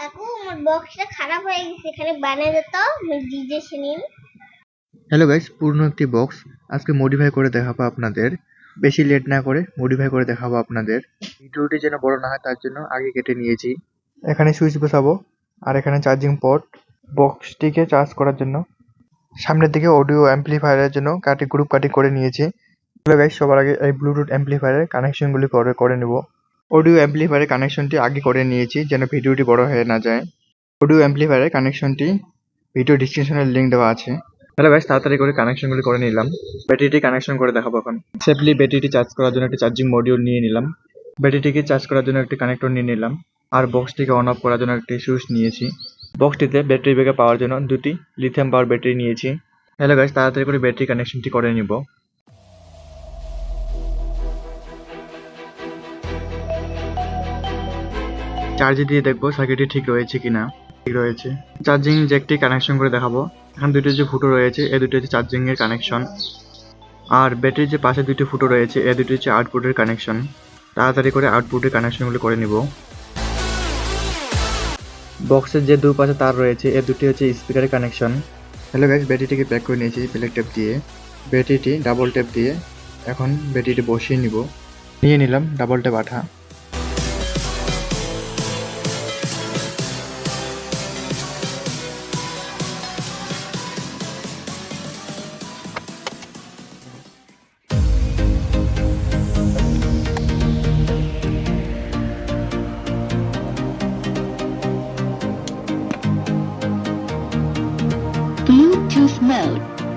কাকু, আমার বক্সটা খারাপ হয়ে গেছে, এখানে বানিয়ে আমি ডিজে হ্যালো গাইস পূর্ণ একটি বক্স আজকে মডিফাই করে দেখাবো আপনাদের। বেশি লেট না করে মডিফাই করে দেখাবো আপনাদের। ভিডিওটি যেন বড় না হয়, তার জন্য আগে কেটে নিয়েছি। এখানে সুইচ বসাবো, আর এখানে চার্জিং পোর্ট বক্সটিকে চার্জ করার জন্য। সামনের দিকে অডিও অ্যাম্পলিফায়ারের জন্য কাটি গ্রুপ কাটিং করে নিয়েছি। গাইস সবার আগে এই ব্লুটুথ অ্যাম্পলিফায়ারের কানেকশনগুলি করে করে নেব। অডিও অ্যাম্পলিফায়ারের কানেকশনটি আগে করে নিয়েছি, যেন ভিডিওটি বড় হয়ে না যায়। অডিও অ্যাম্পলিফায়ারের কানেকশনটি ভিডিও ডিসক্রিপশনের লিঙ্ক দেওয়া আছে। হ্যালো গাইস তাড়াতাড়ি করে কানেকশনগুলি করে নিলাম। ব্যাটারিটি কানেকশন করে দেখাবো এখন। সেফলি ব্যাটারিটি চার্জ করার জন্য একটি চার্জিং মডিউল নিয়ে নিলাম। ব্যাটারিটিকে চার্জ করার জন্য একটি কানেক্টর নিয়ে নিলাম। আর বক্সটিকে অন অফ করার জন্য একটি সুইচ নিয়েছি। বক্সটিতে ব্যাটারি ব্যাকআপ পাওয়ার জন্য দুটি লিথিয়াম পাওয়ার ব্যাটারি নিয়েছি। হ্যালো গাইস তাড়াতাড়ি করে ব্যাটারি কানেকশনটি করে নিব। চার্জে দিয়ে দেখব সার্কিটটি ঠিক রয়েছে কিনা, ঠিক রয়েছে। চার্জিং জ্যাকটি কানেকশন করে দেখাবো। এখানে দুটো যে ফুটো রয়েছে এই দুটো হচ্ছে চার্জিং এর কানেকশন আর ব্যাটারির যে পাশে দুটি ফুটো রয়েছে এই দুটি হচ্ছে আউটপুটের কানেকশন তাড়াতাড়ি করে আউটপুটের কানেকশনগুলো করে নিব। বক্সের যে দুপাশে তার রয়েছে এই দুটি হচ্ছে স্পিকারের কানেকশন হ্যালো গাইস ব্যাটারিটিকে প্যাক করে নিয়েছি ব্ল্যাক টেপ দিয়ে। ব্যাটারিটি ডাবল টেপ দিয়ে, এখন ব্যাটারিটি বসিয়ে নিব। নিয়ে নিলাম ডাবল টেপ আঠা। mode.